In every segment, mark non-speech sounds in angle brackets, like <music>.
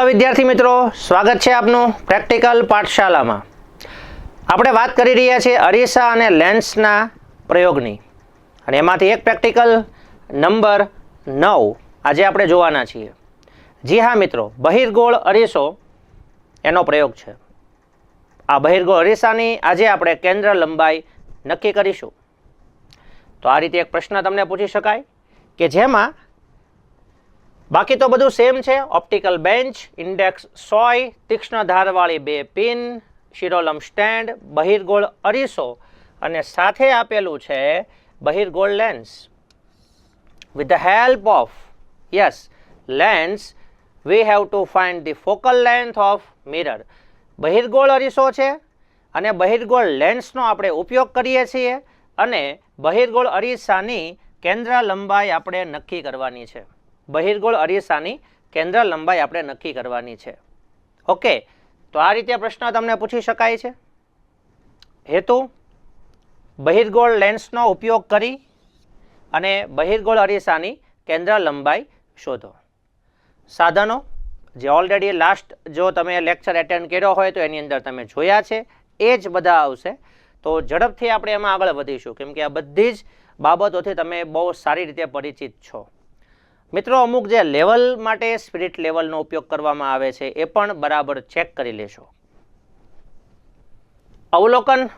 Hello વિદ્યાર્થી મિત્રો. સ્વાગત છે આપનું પ્રેક્ટિકલ પાઠશાલામાં આપણે વાત કરી રહ્યા છીએ અરીસા અને લેન્સના પ્રયોગની. અને એમાંથી એક પ્રેક્ટિકલ નંબર નવ આજે આપણે જોવાના છીએ. જી હા, મિત્રો. બહિર્ગોળ અરીસો એનો પ્રયોગ છે. આ બહિર્ગોળ અરીસાની આજે આપણે કેન્દ્ર લંબાઈ નક્કી કરીશું. તો આ રીતે એક પ્રશ્ન તમને પૂછી શકાય કે જેમાં બાકી તો બધું સેમ છે. ઓપ્ટિકલ બેન્ચ ઇન્ડેક્સ સોય, તીક્ષ્ણ ધારવાળી બે પિન શિરોલમ સ્ટેન્ડ બહિર્ગોળ અરીસો અને સાથે આપેલું છે બહિર્ગોળ lens with the help of yes lens we have to find the focal length of mirror બહિર્ગોળ અરીસો છે અને બહિર્ગોળ લેન્સનો આપણે ઉપયોગ કરીએ છીએ અને બહિર્ગોળ અરીસાની કેન્દ્ર લંબાઈ આપણે નક્કી કરવાની છે. બહિર્ગોળ અરીસાની કેન્દ્ર લંબાઈ આપણે નક્કી કરવાની છે. ઓકે તો આ રીતે પ્રશ્ન તમને પૂછી શકાય છે. હેતુ, બહિર્ગોળ લેન્સનો ઉપયોગ કરી અને બહિર્ગોળ અરીસાની કેન્દ્ર લંબાઈ શોધો. સાધનો, જે ઓલરેડી લાસ્ટ જો તમે લેક્ચર એટેન્ડ કર્યો હોય તો એની અંદર તમે જોયા છે, એ જ બધા આવશે. તો ઝડપથી આપણે એમાં આગળ વધીશું, કેમ કે આ બધી જ બાબતોથી તમે બહુ સારી રીતે પરિચિત છો. મિત્રો, અમુક જે લેવલ માટે સ્પિરિટ લેવલનો ઉપયોગ કરવામાં આવે છે, એ પણ બરાબર ચેક કરી લેશો. અવલોકન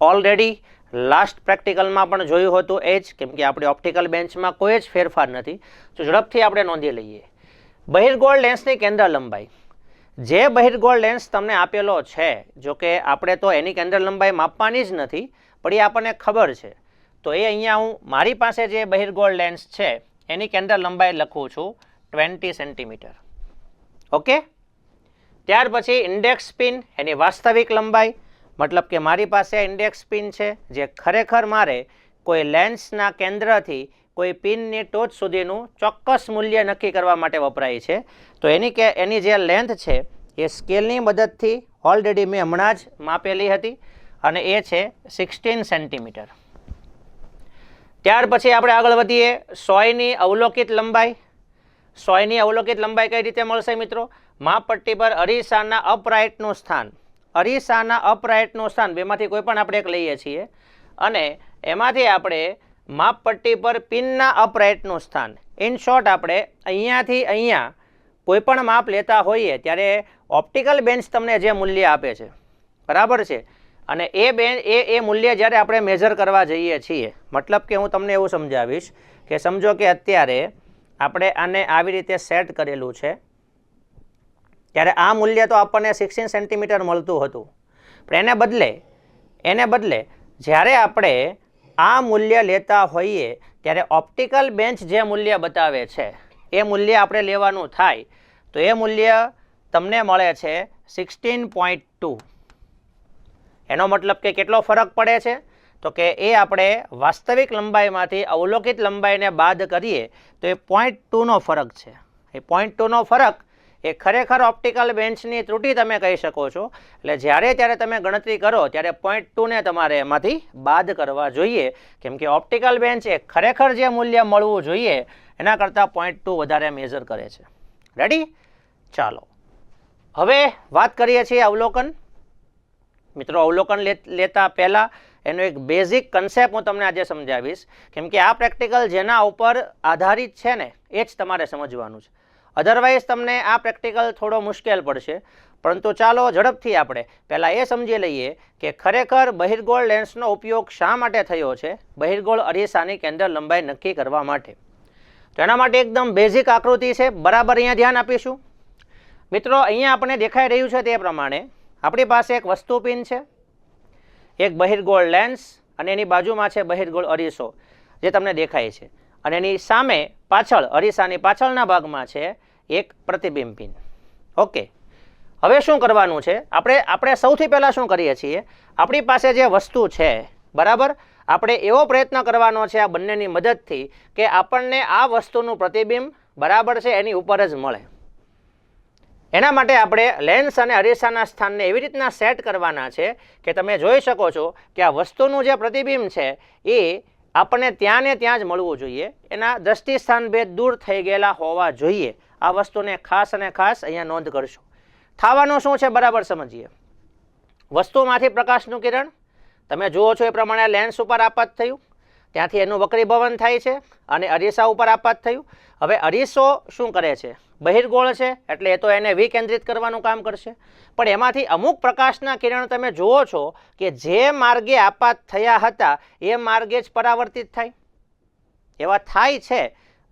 ઓલરેડી લાસ્ટ પ્રેક્ટિકલમાં પણ જોયું હતું, એ જ કેમ કે આપણી ઓપ્ટિકલ બેન્ચમાં કોઈ જ ફેરફાર નથી. તો ઝડપથી આપણે નોંધી લઈએ. બહિર્ગોળ લેન્સની કેન્દ્ર લંબાઈ. જે બહિર્ગોળ લેન્સ તમને આપેલો છે, જો કે આપણે તો એની કેન્દ્ર લંબાઈ માપવાની જ નથી, પણ એ આપણને ખબર છે. તો એ અહીંયા હું મારી પાસે જે બહિર્ગોળ લેન્સ છે એની કેન્દ્ર લંબાઈ લખું છું ટ્વેન્ટી સેન્ટીમીટર. ઓકે? ત્યાર પછી ઇન્ડેક્સ પિન, એની વાસ્તવિક લંબાઈ, મતલબ કે મારી પાસે ઇન્ડેક્સ પિન છે, જે ખરેખર મારે કોઈ લેન્સના કેન્દ્રથી કોઈ પિનની ટોચ સુધીનું ચોક્કસ મૂલ્ય નક્કી કરવા માટે વપરાય છે. તો એની કે, એની જે લેન્થ છે, એ સ્કેલની મદદથી ઓલરેડી મેં હમણાં જ માપેલી હતી અને એ છે સિક્સટીન સેન્ટીમીટર ત્યાર પછી આપણે આગળ વધીએ. સોયની અવલોકિત લંબાઈ. સોયની અવલોકિત લંબાઈ કઈ રીતે મળશે મિત્રો? માપપટ્ટી પર અરીસાના અપરાઇટનું સ્થાન. અરીસાના અપરાઇટનું સ્થાન બેમાંથી કોઈ પણ આપણે એક લઈએ છીએ. અને એમાંથી આપણે માપપટ્ટી પર પિનના અપરાઇટનું સ્થાન. ઇન શોર્ટ આપણે અહીંયાથી અહીંયા કોઈપણ માપ લેતા હોઈએ ત્યારે ઓપ્ટિકલ બેન્ચ તમને જે મૂલ્ય આપે છે. બરાબર છે? અને એ બે એ એ મૂલ્ય જ્યારે આપણે મેજર કરવા જઈએ છીએ, મતલબ કે હું તમને એવું સમજાવીશ કે સમજો કે અત્યારે આપણે આને આવી રીતે સેટ કરેલું છે. ત્યારે આ મૂલ્ય તો આપણને સિક્સટીન સેન્ટીમીટર મળતું હતું. પણ એને બદલે એને બદલે જ્યારે આપણે આ મૂલ્ય લેતા હોઈએ, ત્યારે ઓપ્ટિકલ બેન્ચ જે મૂલ્ય બતાવે છે, એ મૂલ્ય આપણે લેવાનું થાય, તો એ મૂલ્ય તમને મળે છે સિક્સટીન પોઈન્ટ ટુ એનો મતલબ કે કેટલો ફરક પડે છે? તો કે એ આપણે વાસ્તવિક લંબાઈમાંથી અવલોકિત લંબાઈને બાદ કરીએ, તો એ પોઈન્ટ ટુનો ફરક છે. એ પોઈન્ટ ટુનો ફરક એ ખરેખર ઓપ્ટિકલ બેન્ચની ત્રુટિ તમે કહી શકો છો. એટલે જ્યારે ત્યારે તમે ગણતરી કરો, ત્યારે પોઈન્ટ ટુને તમારે એમાંથી બાદ કરવા જોઈએ. કેમ કે ઓપ્ટિકલ બેન્ચ એ ખરેખર જે મૂલ્ય મળવું જોઈએ, એના કરતાં પોઈન્ટ ટુ વધારે મેજર કરે છે. રેડી ચાલો. હવે વાત કરીએ છીએ અવલોકન. મિત્રો, અવલોકન લેતા પહેલાં એનો એક બેઝિક કન્સેપ્ટ હું તમને આજે સમજાવીશ. કેમ કે આ પ્રેક્ટિકલ જેના ઉપર આધારિત છે ને, એ જ તમારે સમજવાનું છે. અધરવાઇઝ તમને આ પ્રેક્ટિકલ થોડો મુશ્કેલ પડશે. પરંતુ ચાલો ઝડપથી આપણે પહેલાં એ સમજી લઈએ કે ખરેખર બહિર્ગોળ લેન્સનો ઉપયોગ શા માટે થયો છે? બહિર્ગોળ અરીસાની કેન્દ્ર લંબાઈ નક્કી કરવા માટે. તેના માટે એકદમ બેઝિક આકૃતિ છે. બરાબર અહીંયા ધ્યાન આપીશું. મિત્રો, અહીંયા આપણે દેખાઈ રહ્યું છે તે પ્રમાણે આપણી પાસે એક વસ્તુ પિન છે, એક બહિર્ગોળ લેન્સ અને એની બાજુમાં છે બહિર્ગોળ અરીસો, જે તમને દેખાય છે. અને એની સામે પાછળ, અરીસાની પાછળના ભાગમાં છે એક પ્રતિબિંબ પિન. ઓકે હવે શું કરવાનું છે? આપણે આપણે સૌથી પહેલાં શું કરીએ છીએ? આપણી પાસે જે વસ્તુ છે, બરાબર? આપણે એવો પ્રયત્ન કરવાનો છે આ બંનેની મદદથી કે આપણને આ વસ્તુનું પ્રતિબિંબ બરાબર છે એની ઉપર જ મળે. એના માટે આપણે લેન્સ અને અરીસાના સ્થાનને એવી રીતના સેટ કરવાના છે કે તમે જોઈ શકો છો કે આ વસ્તુનું જે પ્રતિબિંબ છે એ આપણને ત્યાં ને ત્યાં જ મળવું જોઈએ. એના દ્રષ્ટિ સ્થાન ભેદ દૂર થઈ ગયેલા હોવા જોઈએ. આ વસ્તુને ખાસ અને ખાસ અહીંયા નોંધ કરશો. થવાનું શું છે બરાબર સમજીએ. વસ્તુમાંથી પ્રકાશનું કિરણ. તમે જુઓ છો એ પ્રમાણે લેન્સ ઉપર આપાત થયું. ત્યાંથી એનું વક્રીભવન થાય છે અને અરીસા ઉપર આપાત થયું. હવે અરીસો શું કરે છે? બહિર્ગોળ છે, એટલે એ તો એને વિકેન્દ્રિત કરવાનું કામ કરશે. પણ એમાંથી અમુક પ્રકાશના કિરણ તમે જુઓ છો કે જે માર્ગે આપાત થયા હતા, એ માર્ગે જ પરાવર્તિત થાય. એવા થાય છે.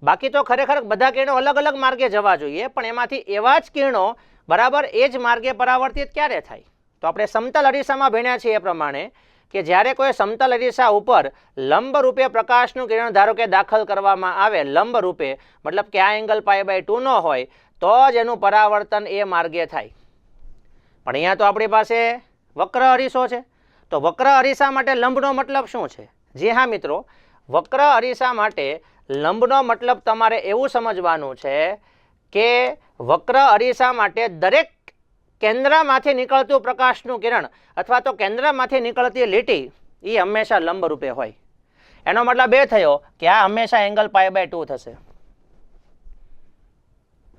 બાકી તો ખરેખર બધા કિરણો અલગ અલગ માર્ગે જવા જોઈએ, પણ એમાંથી એવા જ કિરણો બરાબર એ જ માર્ગે પરાવર્તિત ક્યારે થાય? તો આપણે સમતલ અરીસામાં ભણ્યા છીએ એ પ્રમાણે કે જ્યારે કોઈ સમતલ અરીસા ઉપર લંબ રૂપે પ્રકાશનું કિરણ ધારો કે દાખલ કરવામાં આવે લંબ રૂપે મતલબ કે આ એંગલ પાય બાય ટુ નો હોય, તો જ એનું પરાવર્તન એ માર્ગે થાય. પણ અહીંયા તો આપણી પાસે વક્ર અરીસો છે. તો વક્ર અરીસા માટે લંબનો મતલબ શું છે? જી હા, મિત્રો, વક્ર અરીસા માટે લંબનો મતલબ તમારે એવું સમજવાનું છે કે વક્ર અરીસા માટે દરેક કેન્દ્રમાંથી નીકળતું પ્રકાશનું કિરણ અથવા તો કેન્દ્રમાંથી નીકળતી લીટી એ હંમેશા લંબરૂપે હોય. એનો મતલબ એ થયો કે આ હંમેશા એંગલ પાય બાય ટુ થશે.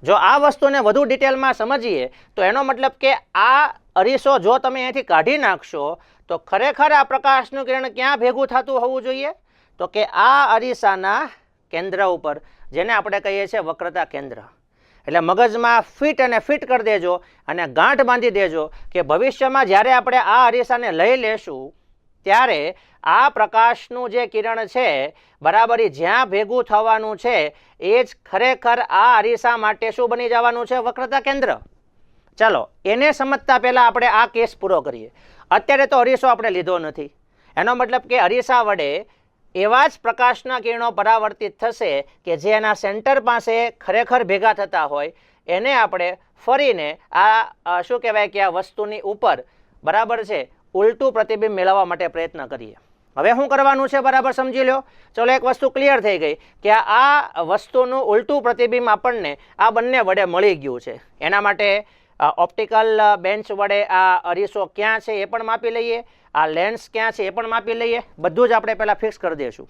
જો આ વસ્તુને વધુ ડિટેલમાં સમજીએ, તો એનો મતલબ કે આ અરીસો જો તમે અહીંથી કાઢી નાખશો, તો ખરેખર આ પ્રકાશનું કિરણ ક્યાં ભેગું થતું હોવું જોઈએ? તો કે આ અરીસાના કેન્દ્ર ઉપર, જેને આપણે કહીએ છીએ વક્રતા કેન્દ્ર. એટલે મગજમાં ફિટ અને ફિટ કરી દેજો અને ગાંઠ બાંધી દેજો કે ભવિષ્યમાં જ્યારે આપણે આ અરીસાને લઈ લેશું, ત્યારે આ પ્રકાશનું જે કિરણ છે, બરાબર જ્યાં ભેગું થવાનું છે, એ જ ખરેખર આ અરીસા માટે શું બની જવાનું છે? વક્રતા કેન્દ્ર. ચાલો, એને સમજતા પહેલાં આપણે આ કેસ પૂરો કરીએ. અત્યારે તો અરીસો આપણે લીધો નથી. એનો મતલબ કે અરીસા વડે એવા જ પ્રકાશના કિરણો પરાવર્તિત થશે કે જે એના સેન્ટર પાસે ખરેખર ભેગા થતા હોય, એને આપણે ફરીને આ શું કહેવાય કે આ વસ્તુની ઉપર, બરાબર છે, ઉલટું પ્રતિબિંબ મેળવવા માટે પ્રયત્ન કરીએ. હવે શું કરવાનું છે? બરાબર સમજી લો ચલો એક વસ્તુ ક્લિયર થઈ ગઈ કે આ વસ્તુનું ઉલટું પ્રતિબિંબ આપણને આ બંને વડે મળી ગયું છે. એના માટે ઓપ્ટિકલ બેન્ચ વડે આ અરીસો ક્યાં છે એ પણ માપી લઈએ. આ લેન્સ ક્યાં છે એ પણ માપી લઈએ. બધું જ આપણે પહેલાં ફિક્સ કરી દઈશું.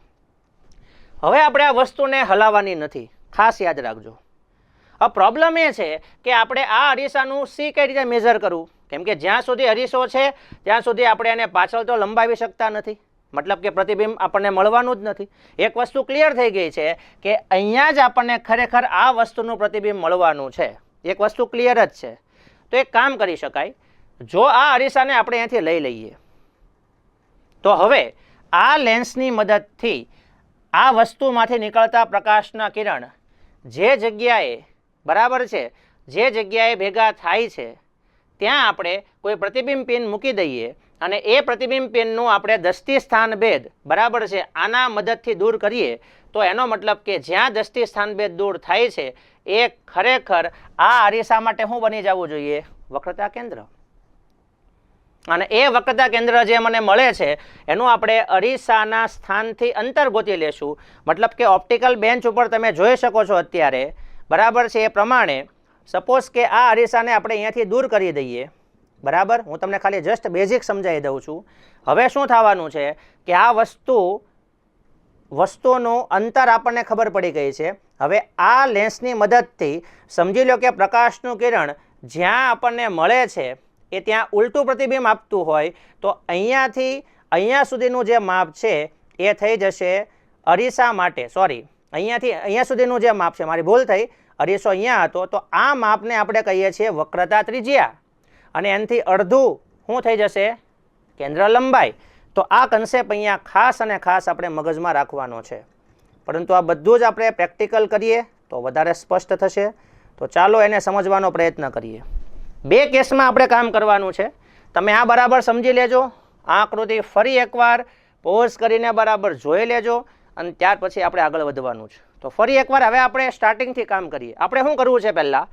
હવે આપણે આ વસ્તુને હલાવવાની નથી. ખાસ યાદ રાખજો. હવે પ્રોબ્લેમ એ છે કે આપણે આ અરીસાનું સી કઈ રીતે મેઝર કરવું? કેમ કે જ્યાં સુધી અરીસો છે, ત્યાં સુધી આપણે એને પાછળ તો લંબાવી શકતા નથી. મતલબ કે પ્રતિબિંબ આપણને મળવાનું જ નથી. એક વસ્તુ ક્લિયર થઈ ગઈ છે કે અહીંયા જ આપણને ખરેખર આ વસ્તુનું પ્રતિબિંબ મળવાનું છે. એક વસ્તુ ક્લિયર જ છે. તો એક કામ કરી શકાય. જો આ અરીસાને આપણે અહીંયાથી લઈ લઈએ. તો હવે આ લેન્સની મદદથી આ વસ્તુમાંથી નીકળતા પ્રકાશના કિરણ જે જગ્યાએ બરાબર છે, જે જગ્યાએ ભેગા થાય છે, ત્યાં આપણે કોઈ પ્રતિબિંબ પિન મૂકી દઈએ અને એ પ્રતિબિંબ પિનનું આપણે દસ્તી સ્થાન ભેદ બરાબર છે, આના મદદથી દૂર કરીએ, તો એનો મતલબ કે જ્યાં દસથી સ્થાન ભેદ દૂર થાય છે, એ ખરેખર આ અરીસા માટે શું બની જવું જોઈએ. વક્રતા કેન્દ્ર. અને એ વક્રતા કેન્દ્ર જે મને મળે છે, એનું આપણે અરીસાના સ્થાનથી અંતર ગોતી લેશું. મતલબ કે ઓપ્ટિકલ બેન્ચ ઉપર તમે જોઈ શકો છો અત્યારે, બરાબર છે એ પ્રમાણે. સપોઝ કે આ અરીસાને આપણે અહીંયાથી દૂર કરી દઈએ. બરાબર? હું તમને ખાલી જસ્ટ બેઝિક સમજાવી દઉં છું. હવે શું થવાનું છે કે આ વસ્તુ, વસ્તુનું અંતર આપણને ખબર પડી ગઈ છે. હવે આ લેન્સની મદદથી સમજી લો કે પ્રકાશનું કિરણ જ્યાં આપણને મળે છે એ ત્યાં ઉલટું પ્રતિબિંબ આપતું હોય, તો અહીંયાથી અહીંયા સુધીનું જે માપ છે એ થઈ જશે અરીસા માટે. સોરી અહીંયાથી, અહીંયા સુધીનું જે માપ છે, મારી ભૂલ થઈ. અરીસો અહીંયા હતો, તો આ માપને આપણે કહીએ છીએ વક્રતા ત્રિજ્યા. અને એનાથી અડધું શું થઈ જશે? કેન્દ્ર લંબાઈ. તો આ કન્સેપ્ટ અહીંયા ખાસ અને ખાસ આપણે મગજમાં રાખવાનો છે. પરંતુ આ બધું જ આપણે પ્રેક્ટિકલ કરીએ તો વધારે સ્પષ્ટ થશે. તો ચાલો એને સમજવાનો પ્રયત્ન કરીએ. બે કેસમાં આપણે કામ કરવાનું છે. તમે આ બરાબર સમજી લેજો. આ આકૃતિ ફરી એકવાર પોઝ કરીને બરાબર જોઈ લેજો અને ત્યાર પછી આપણે આગળ વધવાનું છે. તો ફરી એકવાર હવે આપણે સ્ટાર્ટિંગથી કામ કરીએ. આપણે શું કરવું છે પહેલાં?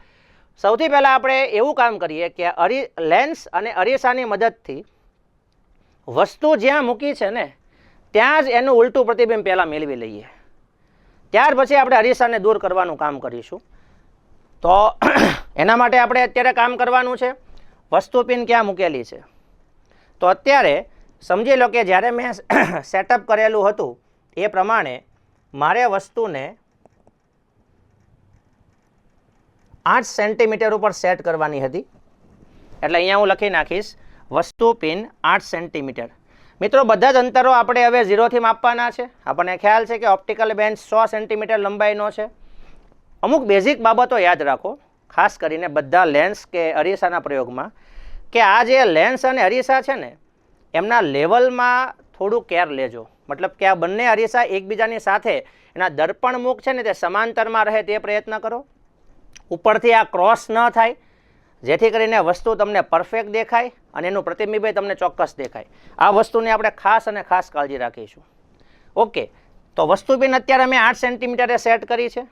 સૌથી પહેલાં આપણે એવું કામ કરીએ કે અરી લેન્સ અને અરીસાની મદદથી વસ્તુ જ્યાં મૂકી છે ને, ત્યાં જ એનું ઉલટું પ્રતિબિંબ પહેલાં મેળવી લઈએ. ત્યાર પછી આપણે અરીસાને દૂર કરવાનું કામ કરીશું. તો <clears throat> એના માટે આપણે અત્યારે કામ કરવાનું છે. વસ્તુ પિન ક્યાં મૂકેલી છે? તો અત્યારે સમજી લો કે જ્યારે મેં સેટઅપ <clears throat> કરેલું હતું, એ પ્રમાણે મારે વસ્તુને આઠ સેન્ટીમીટર ઉપર સેટ કરવાની હતી. એટલે અહીંયા હું લખી નાખીશ, વસ્તુ પિન આઠ સેન્ટીમીટર મિત્રો, બધા જ અંતરો આપણે હવે ઝીરોથી માપવાના છે. આપણને ખ્યાલ છે કે ઓપ્ટિકલ બેન્ચ સો સેન્ટીમીટર લંબાઈનો છે. અમુક બેઝિક બાબતો યાદ રાખો, ખાસ કરીને બધા લેન્સ કે અરીસાના પ્રયોગમાં, કે આ જે લેન્સ અને અરીસા છે ને, એમના લેવલમાં થોડું કેર લેજો. મતલબ કે આ બંને અરીસા એકબીજાની સાથે, એના દર્પણ મુખ છે ને તે સમાંતરમાં રહે તે પ્રયત્ન કરો. ઉપરથી આ ક્રોસ ન થાય, જેથી કરીને વસ્તુ તમને પરફેક્ટ દેખાય અને એનું પ્રતિબિંબ તમને ચોક્કસ દેખાય. આ વસ્તુની આપણે ખાસ અને ખાસ કાળજી રાખીશું. ઓકે તો વસ્તુ પિન અત્યારે મેં આઠ સેન્ટીમીટરે સેટ કરી છે.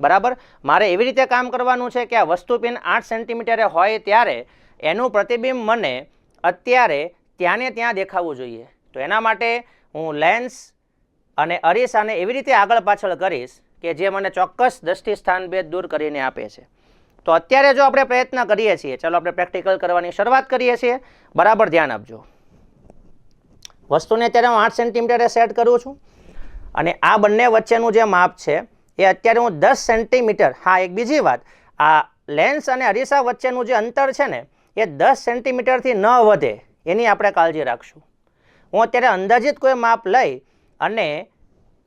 બરાબર? મારે એવી રીતે કામ કરવાનું છે કે આ વસ્તુ પિન આઠ સેન્ટીમીટરે હોય ત્યારે એનું પ્રતિબિંબ મને અત્યારે ત્યાંને ત્યાં દેખાવું જોઈએ. તો એના માટે હું લેન્સ અને અરીસાને એવી રીતે આગળ પાછળ કરીશ કે જે મને ચોક્કસ દ્રષ્ટિ સ્થાન ભેદ દૂર કરીને આપે છે. તો અત્યારે જો આપણે પ્રયત્ન કરીએ છીએ, ચાલો આપણે પ્રેક્ટિકલ કરવાની શરૂઆત કરીએ છીએ. બરાબર ધ્યાન આપજો. વસ્તુને અત્યારે હું આઠ સેન્ટીમીટરે સેટ કરું છું. અને આ બંને વચ્ચેનું જે માપ છે એ અત્યારે હું દસ સેન્ટીમીટર, હા, એક બીજી વાત. આ લેન્સ અને અરીસા વચ્ચેનું જે અંતર છે ને, એ દસ સેન્ટીમીટરથી ન વધે, એની આપણે કાળજી રાખશું. હું અત્યારે અંદાજિત કોઈ માપ લઈ અને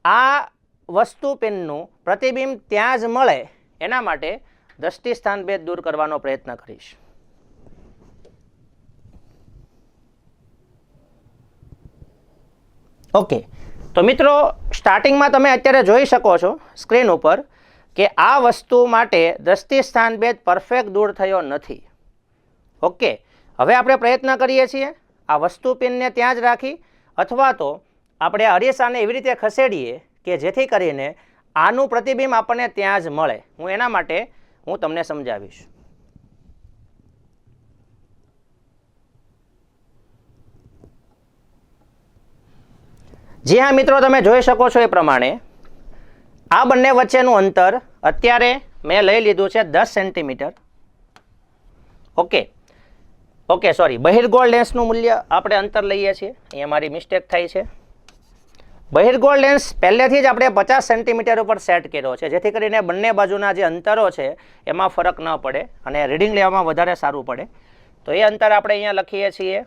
આ વસ્તુ પેનનું પ્રતિબિંબ ત્યાં જ મળે, એના માટે દ્રષ્ટિ સ્થાન ભેદ દૂર કરવાનો પ્રયત્ન કરીશ. ઓકે. તો મિત્રો સ્ટાર્ટિંગમાં તમે અત્યારે જોઈ શકો છો સ્ક્રીન ઉપર કે આ વસ્તુ માટે દ્રષ્ટિ સ્થાન ભેદ પરફેક્ટ દૂર થયો નથી. ઓકે હવે આપણે પ્રયત્ન કરીએ છીએ આ વસ્તુ પિનને ત્યાં જ રાખી અથવા તો આપણે અરીસાને એવી રીતે ખસેડીએ કે જેથી કરીને આનું પ્રતિબિંબ આપણને ત્યાં જ મળે. હું એના માટે હું તમને સમજાવીશ. જી હા, મિત્રો, તમે જોઈ શકો છો એ પ્રમાણે. આ બંને વચ્ચેનું અંતર અત્યારે મેં લઈ લીધું છે દસ સેન્ટીમીટર. ઓકે. ઓકે, સોરી, બહિર્ગોળ લેન્સનું મૂલ્ય આપણે અંતર લઈએ છીએ. અહીંયા મારી મિસ્ટેક થાય છે. બહિર્ગોળ લેન્સ પહેલેથી જ આપણે પચાસ સેન્ટીમીટર ઉપર સેટ કર્યો છે, જેથી કરીને બંને બાજુના જે અંતરો છે, એમાં ફરક ન પડે અને રીડિંગ લેવામાં વધારે સારું પડે. તો એ અંતર આપણે અહીંયા લખીએ છીએ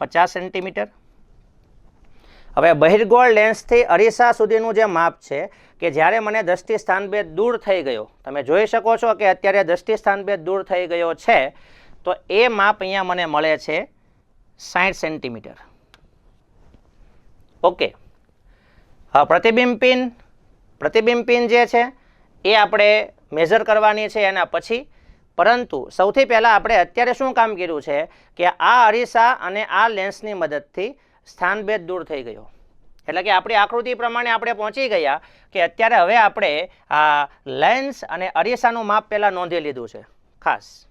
પચાસ સેન્ટીમીટર. હવે બહિર્ગોળ લેન્સથી અરીસા સુધીનું જે માપ છે કે જ્યારે મને દ્રષ્ટિ સ્થાનભેદ દૂર થઈ ગયો, તમે જોઈ શકો છો કે અત્યારે દ્રષ્ટિ સ્થાનભેદ દૂર થઈ ગયો છે, તો એ માપ અહીંયા મને મળે છે સાઠ સેન્ટીમીટર. ઓકે. હા, પ્રતિબિંબ પિન, પ્રતિબિંબ જે છે એ આપણે મેઝર કરવાની છે એના પછી. પરંતુ સૌથી પહેલાં આપણે અત્યારે શું કામ કર્યું છે કે આ અરીસા અને આ લેન્સની મદદથી સ્થાનભેદ દૂર થઈ ગયો. એટલે કે આપણી આકૃતિ પ્રમાણે આપણે પહોંચી ગયા કે અત્યારે હવે આપણે આ લેન્સ અને અરીસાનું માપ પહેલાં નોંધી લીધું છે. ખાસ.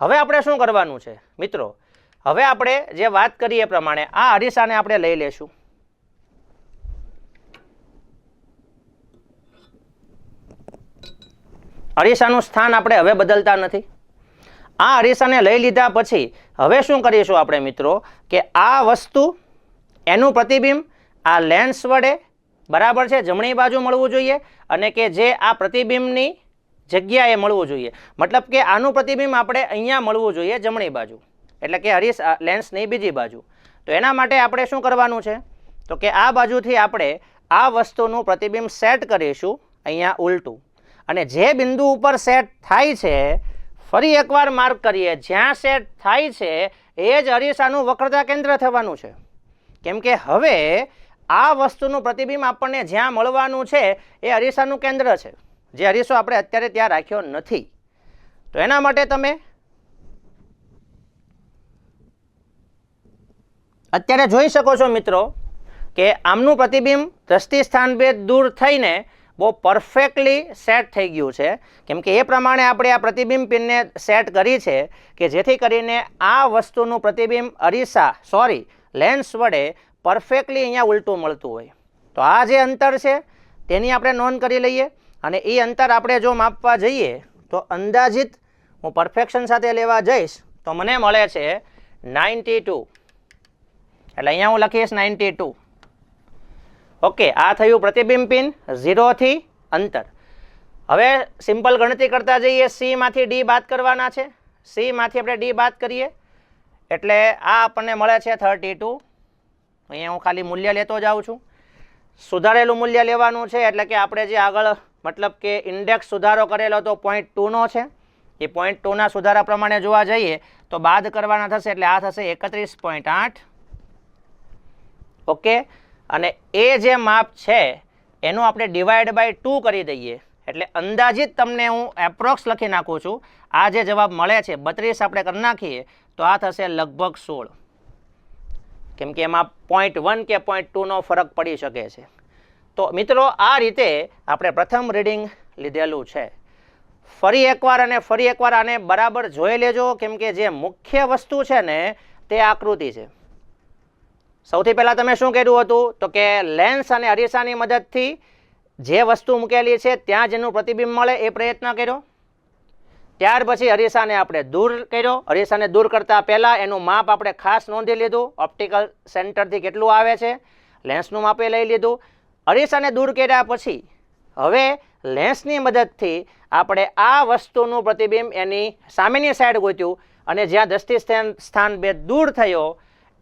હવે આપણે શું કરવાનું છે? મિત્રો, હવે આપણે જે વાત કરીએ એ પ્રમાણે આ અરીસાને આપણે લઈ લેશું અરીસાનું સ્થાન આપણે હવે બદલતા નથી. આ અરીસાને લઈ લીધા પછી હવે શું કરીશું આપણે મિત્રો? કે આ વસ્તુ, એનું પ્રતિબિંબ આ લેન્સ વડે બરાબર છે, જમણી બાજુ મળવું જોઈએ અને કે જે આ પ્રતિબિંબની જગ્યાએ મળવું જોઈએ. મતલબ કે આનું પ્રતિબિંબ આપણે અહીંયા મળવું જોઈએ જમણી બાજુ. એટલે કે હરીસ લેન્સની બીજી બાજુ. તો એના માટે આપણે શું કરવાનું છે? તો કે આ બાજુથી આપણે આ વસ્તુનું પ્રતિબિંબ સેટ કરીશું અહીંયા ઉલટું. અને જે બિંદુ ઉપર સેટ થાય છે ફરી એકવાર માર્ક કરીએ. જ્યાં સેટ થાય છે, એ જ અરીસાનું વક્રતા કેન્દ્ર થવાનું છે. કેમ કે હવે આ વસ્તુનું પ્રતિબિંબ આપણને જ્યાં મળવાનું છે, એ અરીસાનું કેન્દ્ર છે. જે અરીસો આપણે અત્યારે ત્યાં રાખ્યો નથી. તો એના માટે તમે અત્યારે જોઈ શકો છો મિત્રો કે આમનું પ્રતિબિંબ દ્રષ્ટિ સ્થાનભેદ દૂર થઈને બહુ પરફેક્ટલી સેટ થઈ ગયું છે. કેમ કે એ પ્રમાણે આપણે આ પ્રતિબિંબ પિનને સેટ કરી છે કે જેથી કરીને આ વસ્તુનું પ્રતિબિંબ અરીસા સોરી લેન્સ વડે પરફેક્ટલી અહીંયા ઉલટું મળતું હોય. તો આ જે અંતર છે, તેની આપણે નોંધ કરી લઈએ અને એ અંતર આપણે જો માપવા જઈએ, તો અંદાજિત હું પરફેક્શન સાથે લેવા જઈશ, તો મને મળે છે નાઇન્ટી ટુ એટલે અહીંયા હું લખીશ નાઇન્ટી ટુ ઓકે, આ થયું પ્રતિબિંબ પિન ઝીરોથી અંતર. હવે સિમ્પલ ગણતરી કરતા જઈએ સીમાંથી ડી બાદ કરવાના છે. સીમાંથી આપણે ડી બાદ કરીએ. એટલે આ આપણને મળે છે થર્ટી ટુ. અહીંયા હું ખાલી મૂલ્ય લેતો જાઉં છું. સુધારેલું મૂલ્ય લેવાનું છે, એટલે કે આપણે જે આગળ, મતલબ કે ઇન્ડેક્સ સુધારો કરેલો તો પોઈન્ટ ટુનો છે. એ પોઈન્ટ ટુના સુધારા પ્રમાણે જોવા જઈએ, તો બાદ કરવાના થશે, એટલે આ થશે એકત્રીસ પોઈન્ટ આઠ. ઓકે? અને એ જે માપ છે, એનું આપણે ડિવાઈડ બાય ટુ કરી દઈએ. એટલે અંદાજિત તમને હું એપ્રોક્સ લખી નાખું છું. આ જે જવાબ મળે છે, બત્રીસ આપણે કરી નાખીએ, તો આ થશે લગભગ સોળ. કેમ કે એમાં પોઈન્ટ વન કે પોઈન્ટ ટુનો ફરક પડી શકે છે. તો મિત્રો, આ રીતે આપણે પ્રથમ રીડિંગ લીધેલું છે. ફરી એકવાર અને ફરી એકવાર આને બરાબર જોઈ લેજો, કેમ કે જે મુખ્ય વસ્તુ છે ને, તે આકૃતિ છે. સૌથી પહેલાં તમે શું કર્યું હતું? તો કે લેન્સ અને અરીસાની મદદથી જે વસ્તુ મૂકેલી છે, ત્યાં જેનું પ્રતિબિંબ મળે એ પ્રયત્ન કર્યો. ત્યાર પછી અરીસાને આપણે દૂર કર્યો. અરીસાને દૂર કરતાં પહેલાં એનું માપ આપણે ખાસ નોંધી લીધું. ઓપ્ટિકલ સેન્ટરથી કેટલું આવે છે, લેન્સનું માપે લઈ લીધું. અરીસાને દૂર કર્યા પછી હવે લેન્સની મદદથી આપણે આ વસ્તુનું પ્રતિબિંબ એની સામેની સાઈડ ગોત્યું અને જ્યાં દ્રષ્ટિ સ્થાન સ્થાન બે દૂર થયો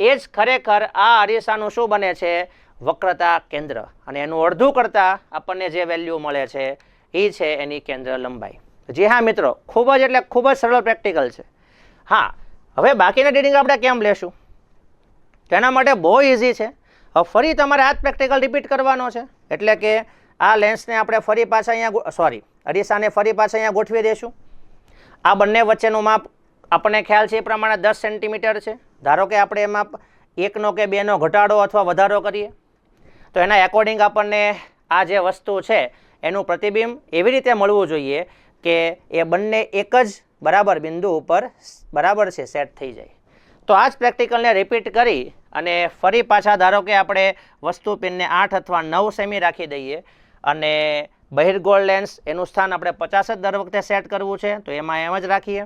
એ જ ખરેખર આ અરીસાનું શું બને છે? વક્રતા કેન્દ્ર. અને એનું અડધું કરતાં આપણને જે વેલ્યુ મળે છે, એ છે એની કેન્દ્ર લંબાઈ. જી હા મિત્રો, ખૂબ જ એટલે ખૂબ જ સરળ પ્રેક્ટિકલ છે. હા, હવે બાકીના રીડિંગ આપણે કેમ લેશું? તેના માટે બહુ ઇઝી છે. હવે ફરી તમારે આ જ પ્રેક્ટિકલ રિપીટ કરવાનો છે. એટલે કે આ લેન્સને આપણે ફરી પાછા અહીંયા સોરી અરીસાને ફરી પાછા અહીંયા ગોઠવી દઈશું. આ બંને વચ્ચેનું માપ, આપણને ખ્યાલ છે એ પ્રમાણે દસ સેન્ટીમીટર છે. ધારો કે આપણે એમાં એકનો કે બેનો ઘટાડો અથવા વધારો કરીએ, તો એના એકોર્ડિંગ આપણને આ જે વસ્તુ છે, એનું પ્રતિબિંબ એવી રીતે મળવું જોઈએ કે એ બંને એક જ બરાબર બિંદુ ઉપર બરાબર છે સેટ થઈ જાય. તો આ જ પ્રેક્ટિકલને રિપીટ કરી અને ફરી પાછા ધારો કે આપણે વસ્તુ પિનને આઠ અથવા નવ સેમી રાખી દઈએ અને બહિર્ગોળ લેન્સ એનું સ્થાન આપણે પચાસ જ દર વખતે સેટ કરવું છે, તો એમાં એમ જ રાખીએ.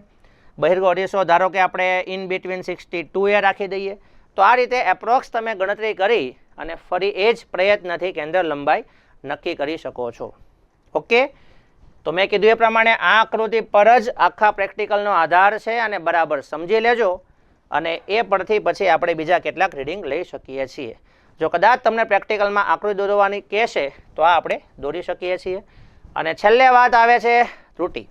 બહિર્ગોળ અઢીસો, ધારો કે આપણે ઇન બિટવીન સિક્સટી ટુ એ રાખી દઈએ, તો આ રીતે એપ્રોક્સ તમે ગણતરી કરી અને ફરી એ જ પ્રયત્નથી કેન્દ્ર લંબાઈ નક્કી કરી શકો છો. ઓકે તો મેં કીધું એ પ્રમાણે આ આકૃતિ પર જ આખા પ્રેક્ટિકલનો આધાર છે અને બરાબર સમજી લેજો અને એ પરથી પછી આપણે બીજા કેટલાક રીડિંગ લઈ શકીએ છીએ. જો કદાચ તમને પ્રેક્ટિકલમાં આકૃતિ દોરવાની કહેશે, તો આ આપણે દોરી શકીએ છીએ. અને છેલ્લે વાત આવે છે ત્રુટિ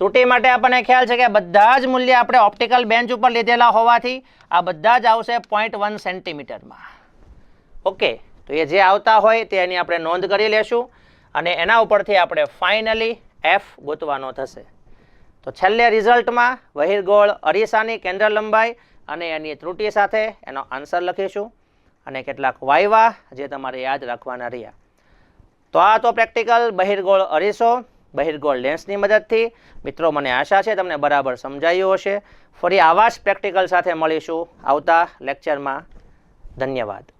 ત્રુટિ માટે આપણને ખ્યાલ છે કે બધા જ મૂલ્ય આપણે ઓપ્ટિકલ બેન્ચ ઉપર લીધેલા હોવાથી આ બધા જ આવશે પોઈન્ટ વન સેન્ટીમીટરમાં ઓકે તો એ જે આવતા હોય તે એની આપણે નોંધ કરી લેશું અને એના ઉપરથી આપણે ફાઇનલી એફ ગોતવાનો થશે. તો છેલ્લે રિઝલ્ટમાં વહિરગોળ અરીસાની કેન્દ્ર લંબાઈ અને એની ત્રુટિ સાથે એનો આન્સર લખીશું અને કેટલાક વાયવા જે તમારે યાદ રાખવાના રહ્યા. તો આ તો પ્રેક્ટિકલ બહિર્ગોળ અરીસો બહિર્ગોળ લેન્સની મદદથી. મિત્રો, મને આશા છે તમને બરાબર સમજાયું હશે. ફરી આવા જ પ્રેક્ટિકલ સાથે મળીશું. આવતા લેક્ચરમાં. ધન્યવાદ.